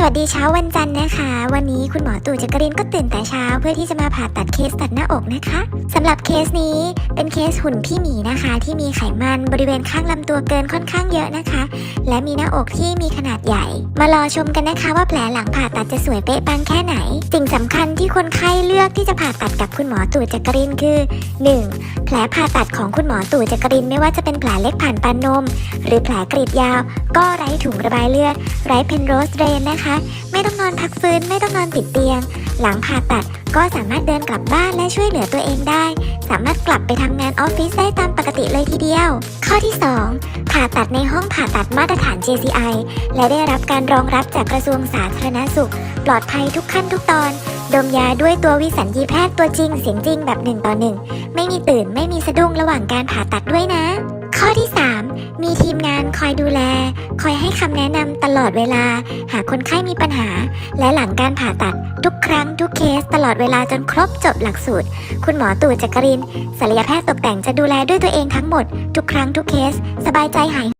สวัสดีเช้าวันจันทร์นะคะ วันนี้คุณหมอตู่จักรินก็ตื่นแต่เช้าเพื่อที่จะมาผ่าตัดเคสตัดหน้าอกนะคะสำหรับเคสนี้เป็นเคสหุ่นพี่หมีนะคะ ที่มีไขมันบริเวณข้างลำตัวเกินค่อนข้างเยอะนะคะ และมีหน้าอกที่มีขนาดใหญ่ มารอชมกันนะคะว่าแผลหลังผ่าตัดจะสวยเป๊ะปังแค่ไหน สิ่งสำคัญที่คนไข้เลือกที่จะผ่าตัดกับคุณหมอตู่จักรินคือ 1. แผลผ่าตัดของคุณหมอตู่จักรินไม่ว่าจะเป็นแผลเล็กผ่านปานนม หรือแผลกรีดยาว ก็ไร้ถุงระบายเลือดไร้เพนโรสเรนนะคะไม่ต้องนอนพักฟื้นไม่ต้องนอนติดเตียง หลังผ่าตัดก็สามารถเดินกลับบ้านและช่วยเหลือตัวเองได้ สามารถกลับไปทำงานออฟฟิศได้ตามปกติเลยทีเดียว ข้อที่ 2 ผ่าตัดในห้องผ่าตัดมาตรฐาน JCI และได้รับการรองรับจากกระทรวงสาธารณสุข ปลอดภัยทุกขั้นทุกตอน ดมยาด้วยตัววิสัญญีแพทย์ตัวจริงเสียงจริงแบบหนึ่งต่อหนึ่งไม่มีตื่นไม่มีสะดุ้งระหว่างการผ่าตัดด้วยนะ ข้อที่ 3 มีทีมงานคอยดูแล คอยให้คำแนะนำตลอดเวลา หากคนไข้มีปัญหา และหลังการผ่าตัด ทุกครั้งทุกเคสตลอดเวลาจนครบจบหลักสูตร คุณหมอตู่จักรินศัลยแพทย์ตกแต่งจะดูแลด้วยตัวเองทั้งหมด ทุกครั้งทุกเคส สบายใจหาย